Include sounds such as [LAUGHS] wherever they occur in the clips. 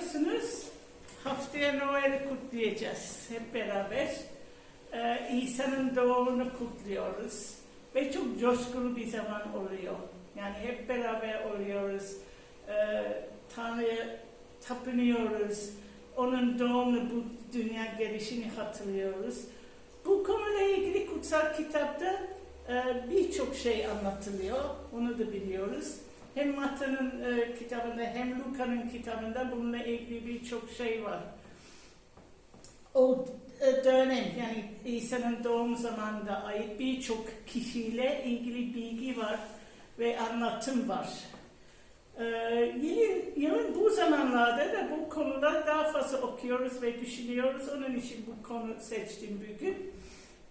biliyorsunuz haftaya Noel'i kutlayacağız hep beraber. Ee, İsa'nın doğumunu kutluyoruz ve çok coşkulu bir zaman oluyor. Yani hep beraber oluyoruz. Ee, Tanrı'ya tapınıyoruz. Onun doğumunu, bu dünya gelişini hatırlıyoruz. Bu konuyla ilgili kutsal kitapta e, birçok şey anlatılıyor. Onu da biliyoruz. Hem Mata'nın e, kitabında hem Luka'nın kitabında bununla ilgili birçok şey var. O e, dönem yani İsa'nın doğum zamanında ait birçok kişiyle ilgili bilgi var ve anlatım var. Ee, yılın, yılın bu zamanlarda da bu konular daha fazla okuyoruz ve düşünüyoruz. Onun için bu konu seçtim bugün.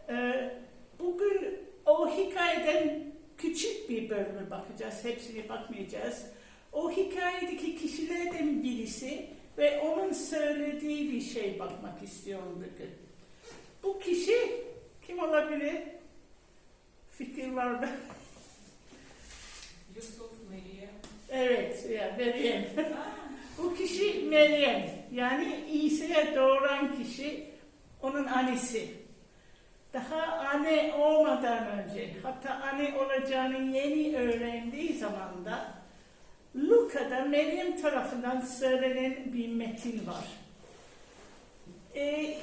Ee, bugün o hikayeden küçük bir bölüme bakacağız. Hepsine bakmayacağız. O hikayedeki kişilerden birisi ve onun söylediği bir şey bakmak istiyorum bugün. Bu kişi kim olabilir? Fikir var mı? Yusuf, Meryem. Evet, ya Meryem. Bu kişi Meryem. Yani İsa'ya doğuran kişi onun annesi. Daha anne olmadan önce, hatta anne olacağını yeni öğrendiği zamanda Luka'da Meryem tarafından söylenen bir metin var. Ee,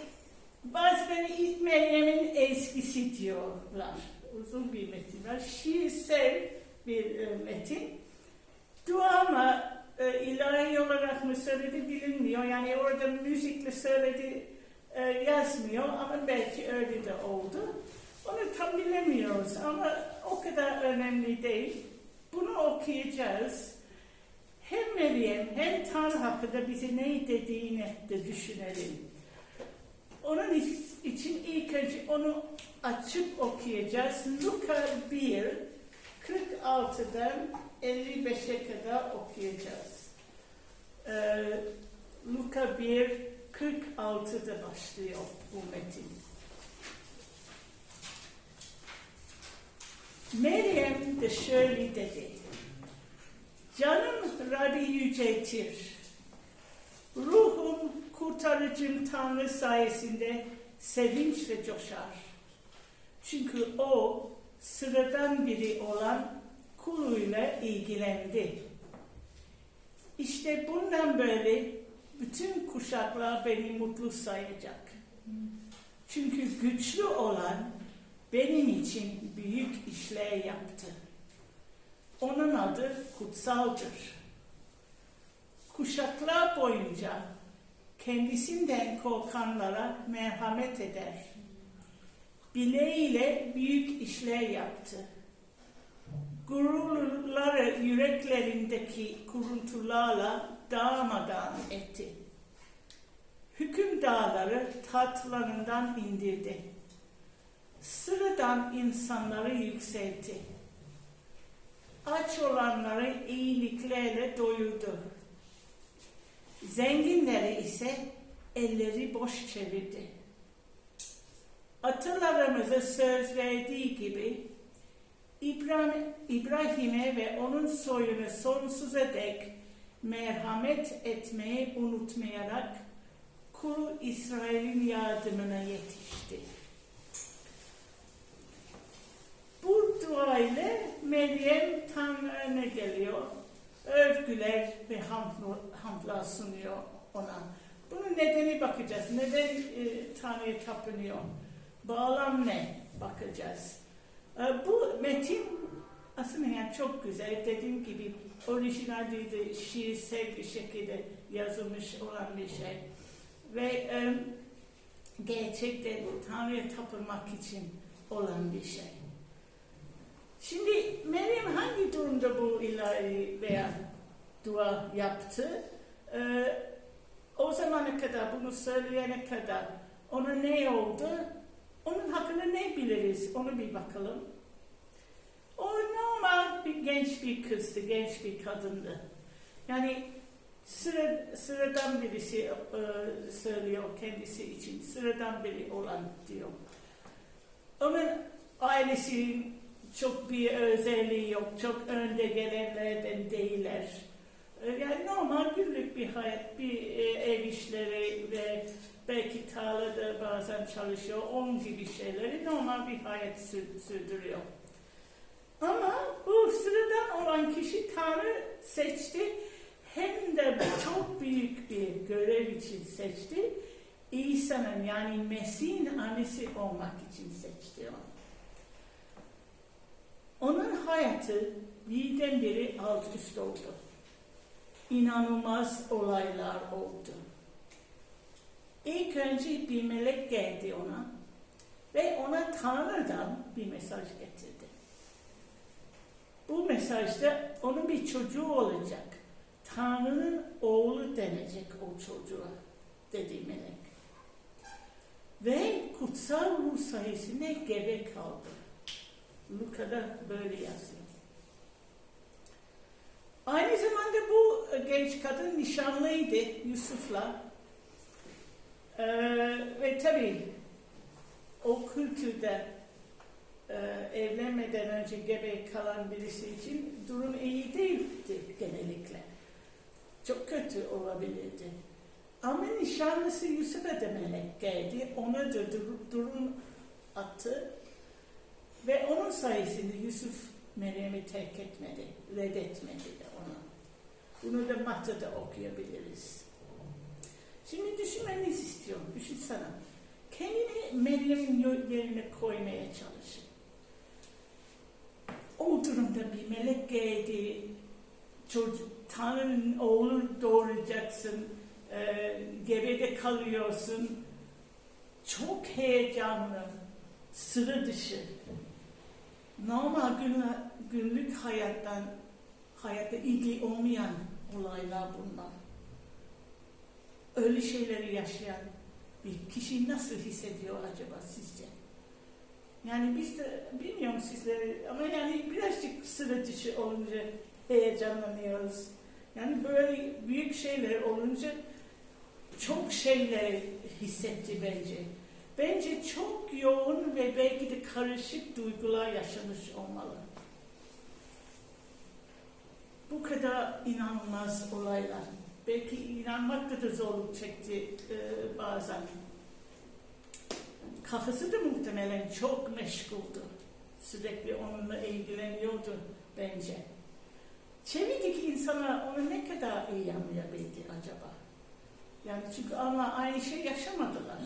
bazıları ilk Meryem'in eskisi diyorlar. Uzun bir metin var. Şiirsel bir e, metin. Dua ama e, ilahi olarak mı söyledi bilinmiyor. Yani orada müzikle söyledi e, yazmıyor ama belki öyle de oldu. Onu tam bilemiyoruz ama o kadar önemli değil. Bunu okuyacağız. Hem Meryem hem Tanrı hakkında bize ne dediğini de düşünelim. Onun için ilk önce onu açıp okuyacağız. Luka 1, 46'dan 55'e kadar okuyacağız. Ee, Luka 1, 46'da başlıyor bu metin. Meryem de şöyle dedi. Canım Rabbi yüceltir. Ruhum kurtarıcım Tanrı sayesinde sevinç ve coşar. Çünkü o sıradan biri olan kuluyla ilgilendi. İşte bundan böyle bütün kuşaklar beni mutlu sayacak. Çünkü güçlü olan benim için büyük işler yaptı. Onun adı kutsaldır. Kuşaklar boyunca kendisinden korkanlara merhamet eder. Bileğiyle büyük işler yaptı. Gururları yüreklerindeki kuruntularla darmadağın etti. Hüküm dağları tatlarından indirdi. Sıradan insanları yükseltti. Aç olanları iyiliklerle doyurdu. Zenginleri ise elleri boş çevirdi. Atalarımıza söz verdiği gibi İbrahim, İbrahim'e ve onun soyuna sonsuza dek merhamet etmeyi unutmayarak kulu İsrail'in yardımına yetişti. Bu dua ile Meryem Tanrı'na geliyor. Övgüler ve hamdlar sunuyor ona. Bunun nedeni bakacağız. Neden e, Tanrı'ya tapınıyor? Bağlam ne? Bakacağız. E, bu metin aslında yani çok güzel. Dediğim gibi orijinalde de şiirsel bir şekilde yazılmış olan bir şey. Ve e, gerçekten Tanrı'ya tapınmak için olan bir şey. Şimdi Meryem hangi durumda bu ilahi veya dua yaptı? Ee, o zamana kadar, bunu söyleyene kadar ona ne oldu? Onun hakkında ne biliriz? Onu bir bakalım. O normal bir genç bir kızdı, genç bir kadındı. Yani sıra, sıradan birisi e, söylüyor kendisi için, sıradan biri olan diyor. Onun ailesi çok bir özelliği yok, çok önde gelenlerden değiller. E, yani normal günlük bir hayat, bir e, ev işleri ve belki tarlada bazen çalışıyor, onun gibi şeyleri normal bir hayat sürdürüyor. Ama bu sıradan olan kişi Tanrı seçti, hem de çok büyük bir görev için seçti. İsa'nın yani Mesih'in annesi olmak için seçti onu. Onun hayatı birdenbire alt üst oldu. İnanılmaz olaylar oldu. İlk önce bir melek geldi ona ve ona Tanrı'dan bir mesaj getirdi. Bu mesajda onun bir çocuğu olacak. Tanrı'nın oğlu denecek o çocuğa dedi melek. Ve kutsal ruh sayesinde gebe kaldı. Luka'da böyle yazıyor. Aynı zamanda bu genç kadın nişanlıydı Yusuf'la. Ee, ve tabii o kültürde e, evlenmeden önce gebe kalan birisi için durum iyi değildi genellikle. Çok kötü olabilirdi. Ama nişanlısı Yusuf'a da melek geldi. Ona da dur- durum attı. Ve onun sayesinde Yusuf Meryem'i terk etmedi, reddetmedi de ona. Bunu da Matta'da okuyabiliriz. Şimdi düşünmenizi istiyorum, düşünsene. Kendini Meryem'in yerine koymaya çalışın. O durumda bir melek geldi, çocuk, Tanrı'nın oğlu doğuracaksın, e, gebede kalıyorsun. Çok heyecanlı, sıra dışı. Normal günlük, günlük hayattan, hayatta ilgili olmayan olaylar bunlar. Öyle şeyleri yaşayan bir kişi nasıl hissediyor acaba sizce? Yani biz de bilmiyorum sizleri ama yani birazcık sıra dışı olunca heyecanlanıyoruz. Yani böyle büyük şeyler olunca çok şeyler hissetti bence. Bence çok yoğun ve belki de karışık duygular yaşamış olmalı. Bu kadar inanılmaz olaylar. Belki inanmakta da zorluk çekti e, bazen. Kafası da muhtemelen çok meşguldü. Sürekli onunla ilgileniyordu bence. Çevredeki insanlar onu ne kadar iyi anlayabildi acaba? Yani çünkü ama aynı şey yaşamadılar.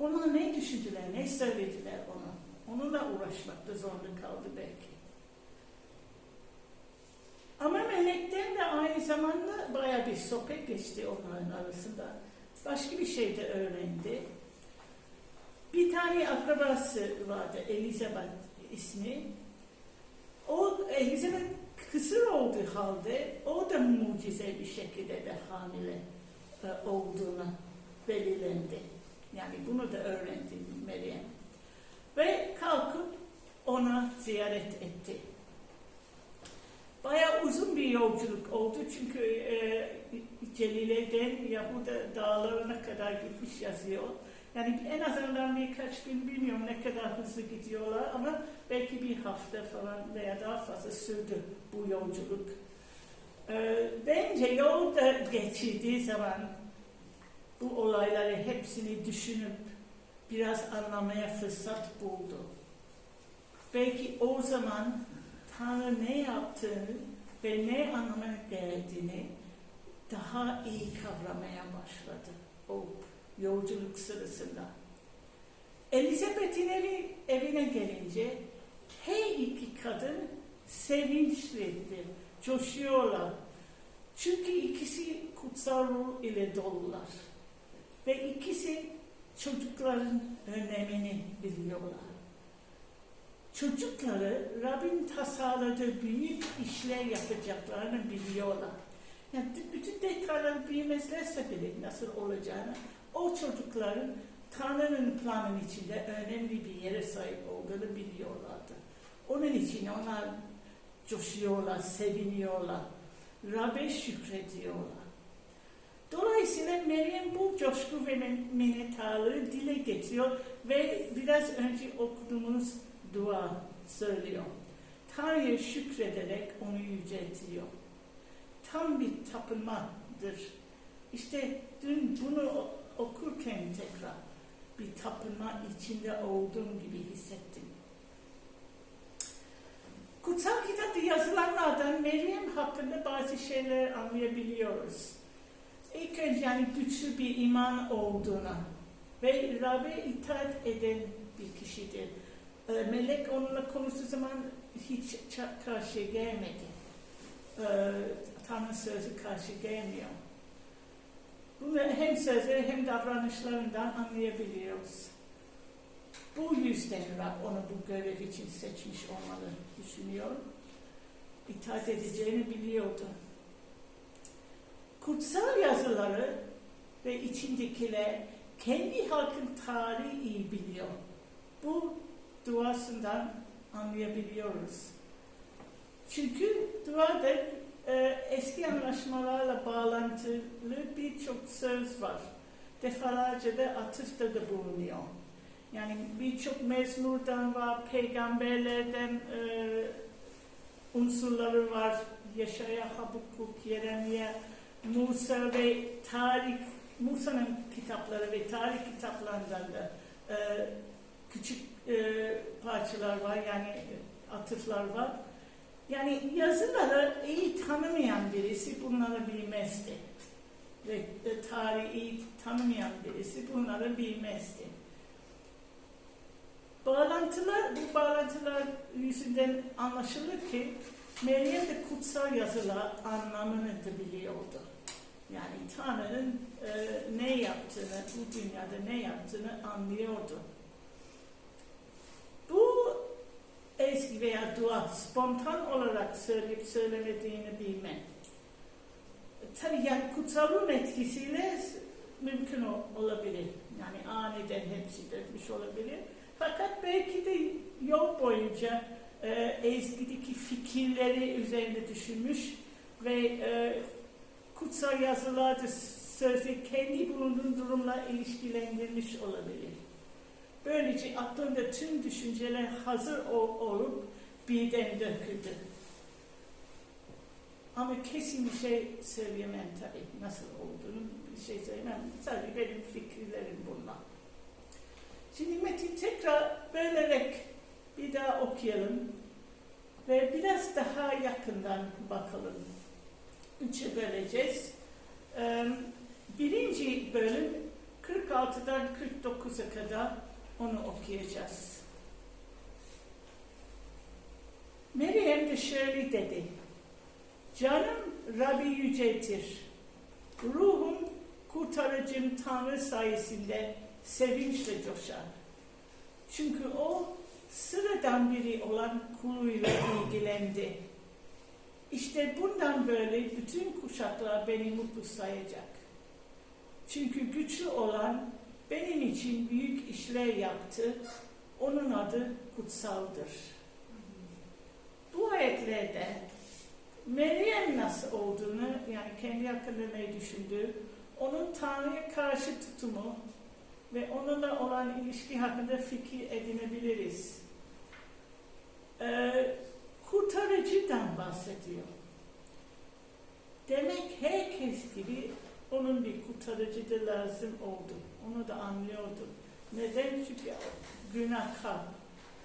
Ona ne düşündüler, ne söylediler ona? Onunla uğraşmakta zorunda kaldı belki. Ama melekten de aynı zamanda baya bir sohbet geçti onların arasında. Başka bir şey de öğrendi. Bir tane akrabası vardı, Elizabeth ismi. O Elizabeth kısır olduğu halde o da mucize bir şekilde de hamile e, olduğunu belirlendi. Yani bunu da öğrendi Meryem. Ve kalkıp ona ziyaret etti. Yolculuk oldu çünkü e, Celile'den Yahuda dağlarına kadar gitmiş yazıyor. Yani en azından birkaç gün bilmiyorum ne kadar hızlı gidiyorlar ama belki bir hafta falan veya daha fazla sürdü bu yolculuk. E, bence yolda geçirdiği zaman bu olayları hepsini düşünüp biraz anlamaya fırsat buldu. Belki o zaman Tanrı ne yaptığını ve ne anlamaya geldiğini daha iyi kavramaya başladı o yolculuk sırasında. Elizabeth'in evi, evine gelince her iki kadın sevinçliydi, coşuyorlar. Çünkü ikisi kutsal ruh ile dolular. Ve ikisi çocukların önemini biliyorlar. Çocukları Rabbin tasarladığı büyük işler yapacaklarını biliyorlar. Yani bütün detayları bilmezlerse bile nasıl olacağını, o çocukların Tanrı'nın planının içinde önemli bir yere sahip olduğunu biliyorlardı. Onun için onlar coşuyorlar, seviniyorlar, Rab'be şükrediyorlar. Dolayısıyla Meryem bu coşku ve minnettarlığı dile getiriyor ve biraz önce okuduğumuz dua söylüyor. Tanrı'ya şükrederek onu yüceltiyor. Tam bir tapınmadır. İşte dün bunu okurken tekrar bir tapınma içinde olduğum gibi hissettim. Kutsal kitapta yazılanlardan Meryem hakkında bazı şeyler anlayabiliyoruz. İlk önce yani güçlü bir iman olduğunu ve Rab'be itaat eden bir kişidir. Ee, Melek onunla konuştuğu zaman hiç ça- karşı gelmedi. Ee, Tanrı sözü karşı gelmiyor. Bunu hem sözleri hem davranışlarından anlayabiliyoruz. Bu yüzden Rab onu bu görev için seçmiş olmalı düşünüyorum. İtaat edeceğini biliyordu. Kutsal yazıları ve içindekiler kendi halkın tarihi iyi biliyor. Bu duasından anlayabiliyoruz. Çünkü duada e, eski anlaşmalarla bağlantılı birçok söz var. Defalarca da atıfta da bulunuyor. Yani birçok mezmurdan var, peygamberlerden e, unsurları var. Yaşaya, Habukuk, Yeremye, Musa ve tarih, Musa'nın kitapları ve tarih kitaplarından da e, küçük e, parçalar var, yani atıflar var. Yani yazıları iyi tanımayan birisi bunları bilmezdi. Ve e, tarihi iyi tanımayan birisi bunları bilmezdi. Bağlantılar, bu bağlantılar yüzünden anlaşılır ki Meryem de kutsal yazılar anlamını da biliyordu. Yani Tanrı'nın e, ne yaptığını, bu dünyada ne yaptığını anlıyordu. Bu ezgi veya dua spontan olarak söyleyip söylemediğini bilmek. Tabii yani kutsalın etkisiyle mümkün ol- olabilir. Yani aniden hepsi dökmüş olabilir. Fakat belki de yol boyunca e, ezgideki fikirleri üzerinde düşünmüş ve e, kutsal yazılarda sözü kendi bulunduğu durumla ilişkilendirmiş olabilir. Böylece aklında tüm düşünceler hazır ol- olup birden döküldü. Ama kesin bir şey söyleyemem tabii. Nasıl olduğunu bir şey söyleyemem. Sadece benim fikirlerim bunlar. Şimdi metin tekrar bölerek bir daha okuyalım. Ve biraz daha yakından bakalım. Üçe böleceğiz. Birinci bölüm 46'dan 49'a kadar onu okuyacağız. Meryem de şöyle dedi. Canım Rabbi yüceltir. Ruhum kurtarıcım Tanrı sayesinde sevinçle coşar. Çünkü o sıradan biri olan kuluyla ilgilendi. İşte bundan böyle bütün kuşaklar beni mutlu sayacak. Çünkü güçlü olan benim için büyük işler yaptı. Onun adı kutsaldır. Bu ayetlerde Meryem nasıl olduğunu, yani kendi hakkında ne düşündüğü, onun Tanrı'ya karşı tutumu ve onunla olan ilişki hakkında fikir edinebiliriz. Ee, kurtarıcıdan bahsediyor. Demek herkes gibi onun bir kurtarıcı da lazım oldu. Onu da anlıyordu. Neden? Çünkü günahkar.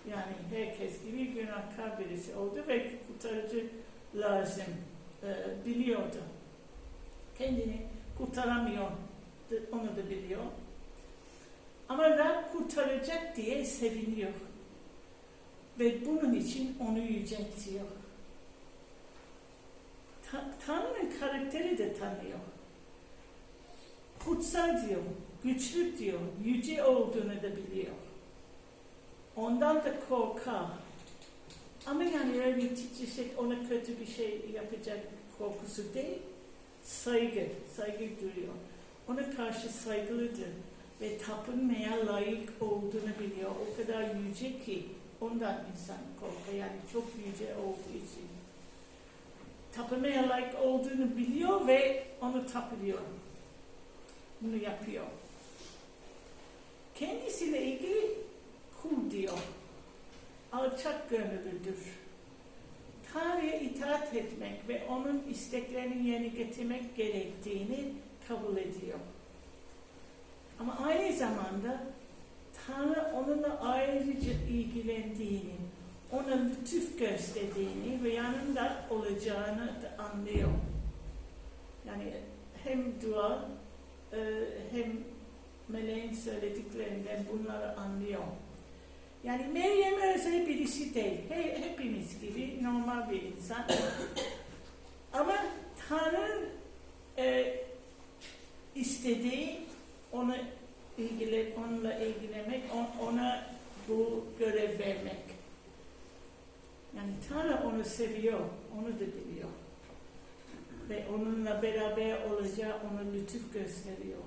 Yani herkes gibi günahkar birisi oldu ve kurtarıcı lazım e, biliyordu. Kendini kurtaramıyor. Onu da biliyor. Ama Rab kurtaracak diye seviniyor. Ve bunun için onu yüceltiyor. Ta Tanrı'nın karakteri de tanıyor. Kutsal diyor, güçlü diyor, yüce olduğunu da biliyor. Ondan da korkar. Ama yani öyle şey, ona kötü bir şey yapacak korkusu değil, saygı, saygı duyuyor. Ona karşı saygılıdır ve tapınmaya layık olduğunu biliyor. O kadar yüce ki ondan insan korkuyor. Yani çok yüce olduğu için. Tapınmaya layık olduğunu biliyor ve onu tapıyor. Bunu yapıyor. Kendisiyle ilgili kul diyor. Alçak gönüllüdür. Tanrı'ya itaat etmek ve onun isteklerini yerine getirmek gerektiğini kabul ediyor. Ama aynı zamanda Tanrı onunla ayrıca ilgilendiğini, ona lütuf gösterdiğini ve yanında olacağını da anlıyor. Yani hem dua e, hem meleğin söylediklerinden bunları anlıyor. Yani Meryem özel birisi değil. He, hepimiz gibi normal bir insan. [COUGHS] Ama Tanrı e, istediği onu ilgili, onunla ilgilenmek, on- ona bu görev vermek. Yani Tanrı onu seviyor, onu da biliyor. Ve onunla beraber olacağı ona lütuf gösteriyor.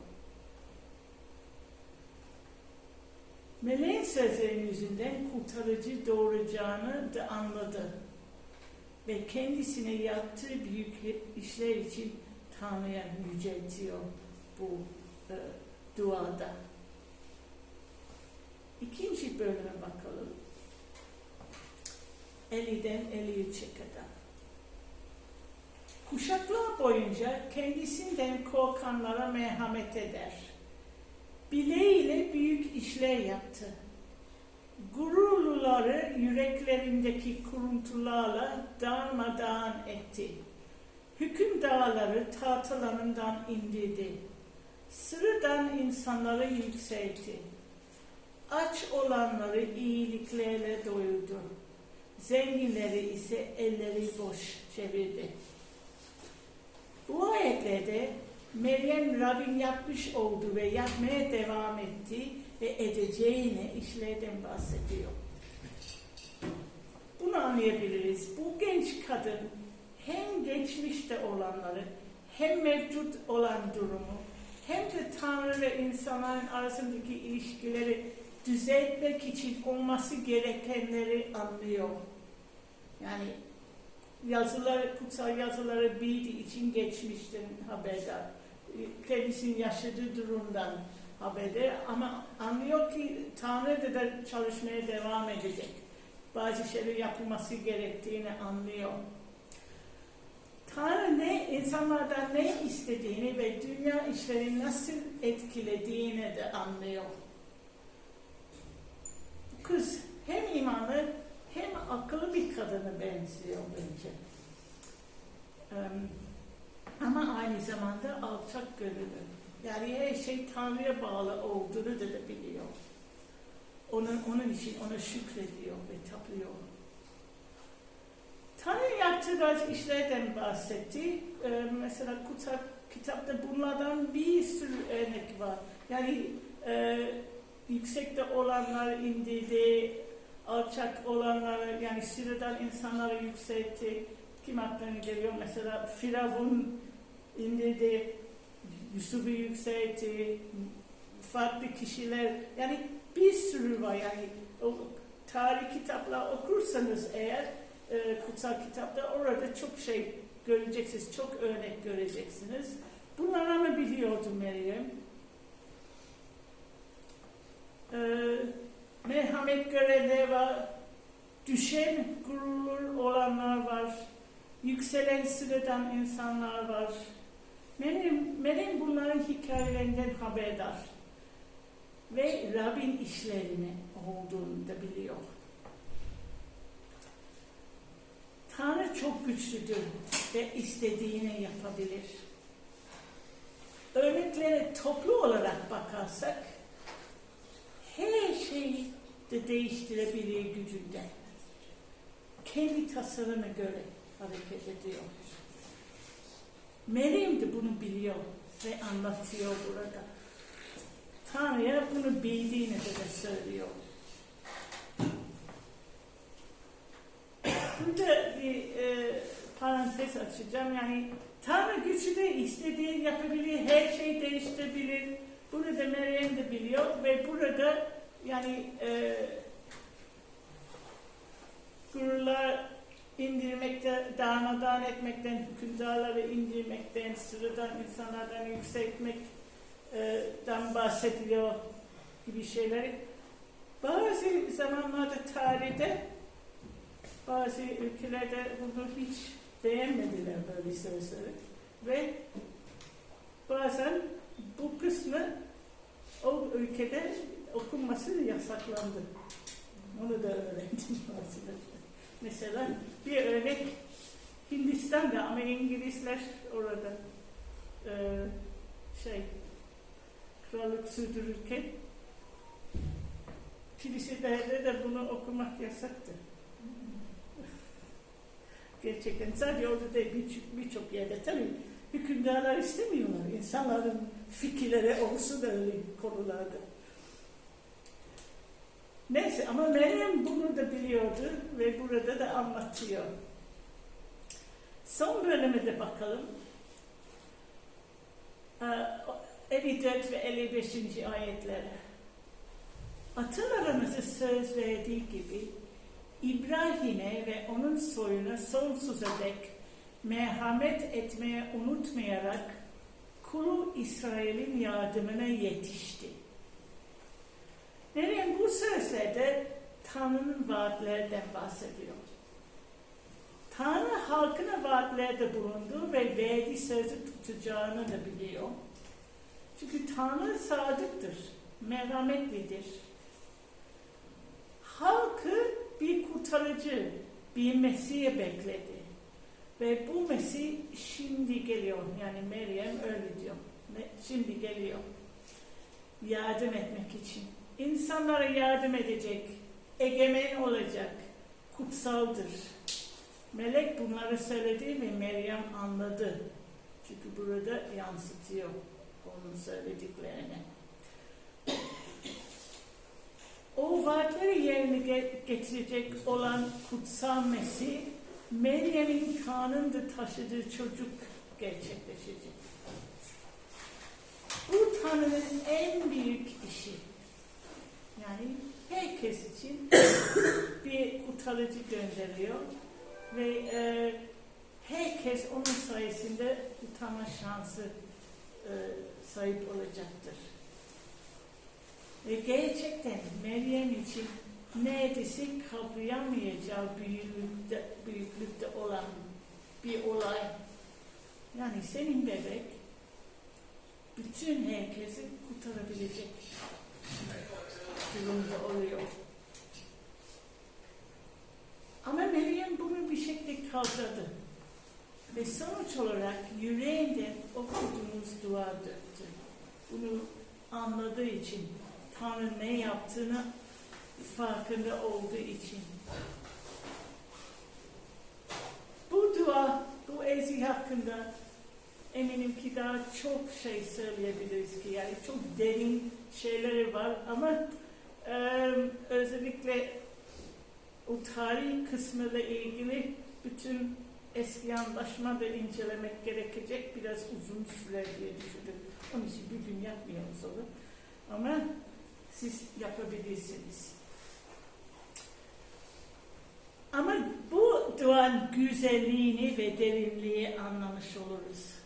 Meleğin sözlerinin yüzünden kurtarıcı doğuracağını da anladı. Ve kendisine yaptığı büyük işler için Tanrı'ya yüceltiyor bu e, duada. İkinci bölüme bakalım. Eli'den 53'e kadar. Kuşaklar boyunca kendisinden korkanlara merhamet eder. Bileğiyle büyük işler yaptı. Gururluları yüreklerindeki kuruntularla darmadağın etti. Hükümdarları tahtalarından indirdi. Sıradan insanları yükseltti. Aç olanları iyiliklerle doyurdu. Zenginleri ise elleri boş çevirdi. Bu ayetlerde Meryem Rabbin yapmış oldu ve yapmaya devam etti ve edeceğine işlerden bahsediyor. Bunu anlayabiliriz. Bu genç kadın hem geçmişte olanları hem mevcut olan durumu hem de Tanrı ve insanların arasındaki ilişkileri düzeltmek için olması gerekenleri anlıyor. Yani yazıları, kutsal yazıları bildiği için geçmişten haberdar. Kendisinin yaşadığı durumdan haberdar ama anlıyor ki Tanrı da çalışmaya devam edecek. Bazı şeyler yapılması gerektiğini anlıyor. Tanrı ne, insanlardan ne istediğini ve dünya işlerini nasıl etkilediğini de anlıyor. Kız hem imanlı hem akıllı bir kadına benziyor bence. Em, ama aynı zamanda alçak gönüllü. Yani her şey Tanrı'ya bağlı olduğunu da, da biliyor. Onun, onun için ona şükrediyor ve tapıyor. Tanrı yaptığı bazı işlerden bahsetti. Ee, mesela kutsal kitapta bunlardan bir sürü örnek var. Yani e, yüksekte olanlar indirdi, alçak olanları yani sıradan insanları yükseltti. Kim aklına geliyor? Mesela Firavun indirdi, Yusuf'u yükseltti, farklı kişiler yani bir sürü var yani o tarih kitaplar okursanız eğer e, kutsal kitapta orada çok şey göreceksiniz, çok örnek göreceksiniz. Bunları ama biliyordu Meryem. Ee, merhamet görenler var, düşen gurur olanlar var, yükselen sıradan insanlar var. Meryem, Meryem bunların hikayelerinden haberdar ve Rabbin işlerini olduğunu da biliyor. Tanrı çok güçlüdür ve istediğini yapabilir. Örneklere toplu olarak bakarsak her şeyi de değiştirebilir gücünde. Kendi tasarına göre hareket ediyor. Meryem de bunu biliyor ve anlatıyor burada. Tanrı'ya bunu bildiğini de, söylüyor. Burada bir e, parantez açacağım. Yani Tanrı gücü de istediği yapabilir, her şey değiştirebilir. Bunu da Meryem de biliyor ve burada yani e, gururlar indirmekte, darmadağın etmekten, hükümdarları indirmekten, sıradan insanlardan yükseltmekten bahsediliyor gibi şeyler. Bazı zamanlarda tarihte bazı ülkelerde bunu hiç beğenmediler böyle sözleri. Ve bazen bu kısmı o ülkede okunması yasaklandı. Onu da öğrendim [LAUGHS] mesela. Mesela bir örnek Hindistan'da ama İngilizler orada e, şey krallık sürdürürken kiliselerde de bunu okumak yasaktı. Gerçekten sadece orada değil birçok birçok yerde tabii hükümdarlar istemiyorlar. İnsanların fikirleri olsun öyle konularda. Neyse ama Meryem bunu da biliyordu ve burada da anlatıyor. Son bölüme de bakalım. Ee, 54 ve 55. ayetlere. Atalarımıza söz verdiği gibi İbrahim'e ve onun soyuna sonsuza dek merhamet etmeye unutmayarak kulu İsrail'in yardımına yetişti. Meryem bu sözlerde Tanrı'nın vaatlerden bahsediyor. Tanrı halkına vaatlerde bulundu ve verdiği sözü tutacağını da biliyor. Çünkü Tanrı sadıktır, merhametlidir. Halkı bir kurtarıcı, bir Mesih'e bekledi. Ve bu Mesih şimdi geliyor. Yani Meryem öyle diyor. Şimdi geliyor. Yardım etmek için. İnsanlara yardım edecek. Egemen olacak. Kutsaldır. Melek bunları söyledi ve Meryem anladı. Çünkü burada yansıtıyor onun söylediklerini. O vaatleri yerine getirecek olan kutsal Mesih, Meryem'in kanında taşıdığı çocuk gerçekleşecek. Bu Tanrı'nın en büyük herkes için bir kurtarıcı gönderiyor ve e, herkes onun sayesinde kurtarma şansı e, sahip olacaktır. Ve gerçekten Meryem için neredeyse kavrayamayacağı büyüklükte, büyüklükte olan bir olay. Yani senin bebek bütün herkesi kurtarabilecek durumda oluyor. Ama Meryem bunu bir şekilde kavradı. Ve sonuç olarak yüreğinde okuduğumuz dua döktü. Bunu anladığı için, Tanrı ne yaptığını farkında olduğu için. Bu dua, bu ezi hakkında eminim ki daha çok şey söyleyebiliriz ki yani çok derin şeyleri var ama özellikle o tarih kısmıyla ilgili bütün eski anlaşma da incelemek gerekecek biraz uzun süre diye düşündüm. Onun için bir gün yapmıyoruz onu. Ama siz yapabilirsiniz. Ama bu duanın güzelliğini ve derinliği anlamış oluruz.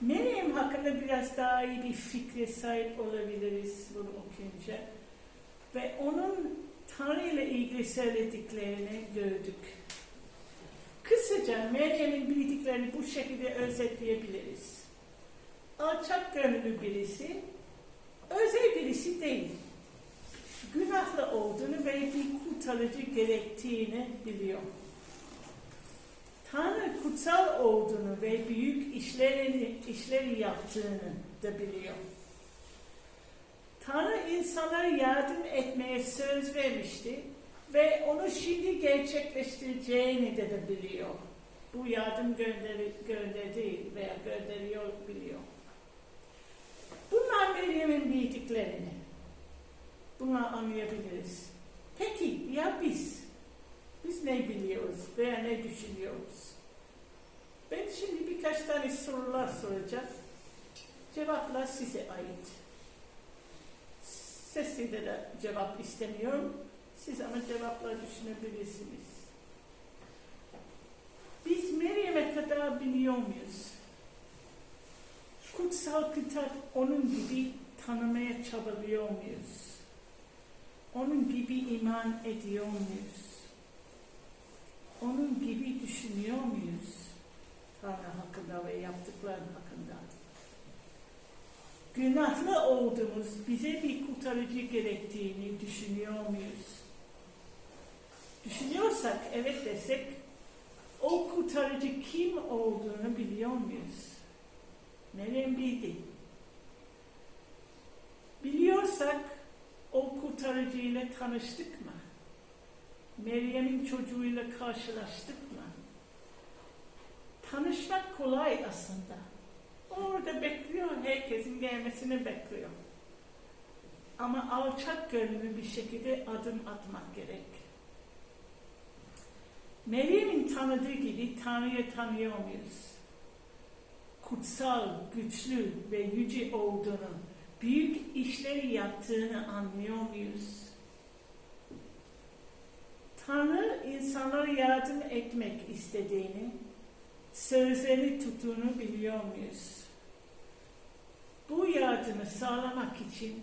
Meryem hakkında biraz daha iyi bir fikre sahip olabiliriz bunu okuyunca. Ve onun Tanrı ile ilgili söylediklerini gördük. Kısaca Meryem'in bildiklerini bu şekilde özetleyebiliriz. Alçak gönüllü birisi, özel birisi değil. Günahlı olduğunu ve bir kurtarıcı gerektiğini biliyor. Tanrı kutsal olduğunu ve büyük işlerini, işleri yaptığını da biliyor. Tanrı insanlara yardım etmeye söz vermişti ve onu şimdi gerçekleştireceğini de, de biliyor. Bu yardım gönderi, gönderdi veya gönderiyor biliyor. Bunlar Meryem'in bildiklerini. Bunlar anlayabiliriz. Peki ya biz? Biz ne biliyoruz veya ne düşünüyoruz? Ben şimdi birkaç tane sorular soracağım. Cevaplar size ait. Sesinde de cevap istemiyorum. Siz ama cevaplar düşünebilirsiniz. Biz Meryem'e kadar biliyor muyuz? Kutsal kitap onun gibi tanımaya çabalıyor muyuz? Onun gibi iman ediyor muyuz? Onun gibi düşünüyor muyuz? Tanrı hakkında ve yaptıkları hakkında. günahlı olduğumuz bize bir kurtarıcı gerektiğini düşünüyor muyuz? Düşünüyorsak evet desek o kurtarıcı kim olduğunu biliyor muyuz? Meryem bildi. Biliyorsak o kurtarıcı ile tanıştık? Meryem'in çocuğuyla karşılaştık mı? Tanışmak kolay aslında. Orada bekliyor, herkesin gelmesini bekliyor. Ama alçak gönüllü bir şekilde adım atmak gerek. Meryem'in tanıdığı gibi Tanrı'yı tanıyor muyuz? Kutsal, güçlü ve yüce olduğunu, büyük işleri yaptığını anlıyor muyuz? Tanrı insanlara yardım etmek istediğini, sözlerini tuttuğunu biliyor muyuz? Bu yardımı sağlamak için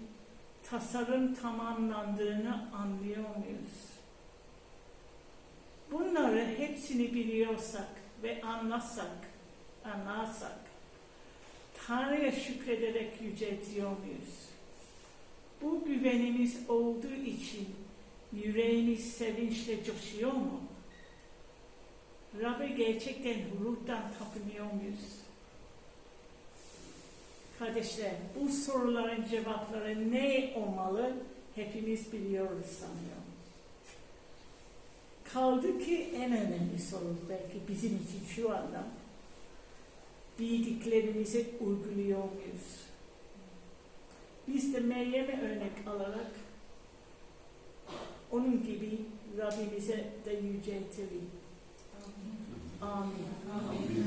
tasarım tamamlandığını anlıyor muyuz? Bunları hepsini biliyorsak ve anlasak, anlarsak, Tanrı'ya şükrederek yüceltiyor muyuz? Bu güvenimiz olduğu için yüreğimiz sevinçle coşuyor mu? Rab'be gerçekten ruhtan tapınıyor muyuz? Kardeşler, bu soruların cevapları ne olmalı hepimiz biliyoruz sanıyorum. Kaldı ki en önemli soru belki bizim için şu anda bildiklerimizi uyguluyor muyuz? Biz de Meryem'e örnek alarak onun gibi Rabbimize de yüceltelim. Amin. Amin.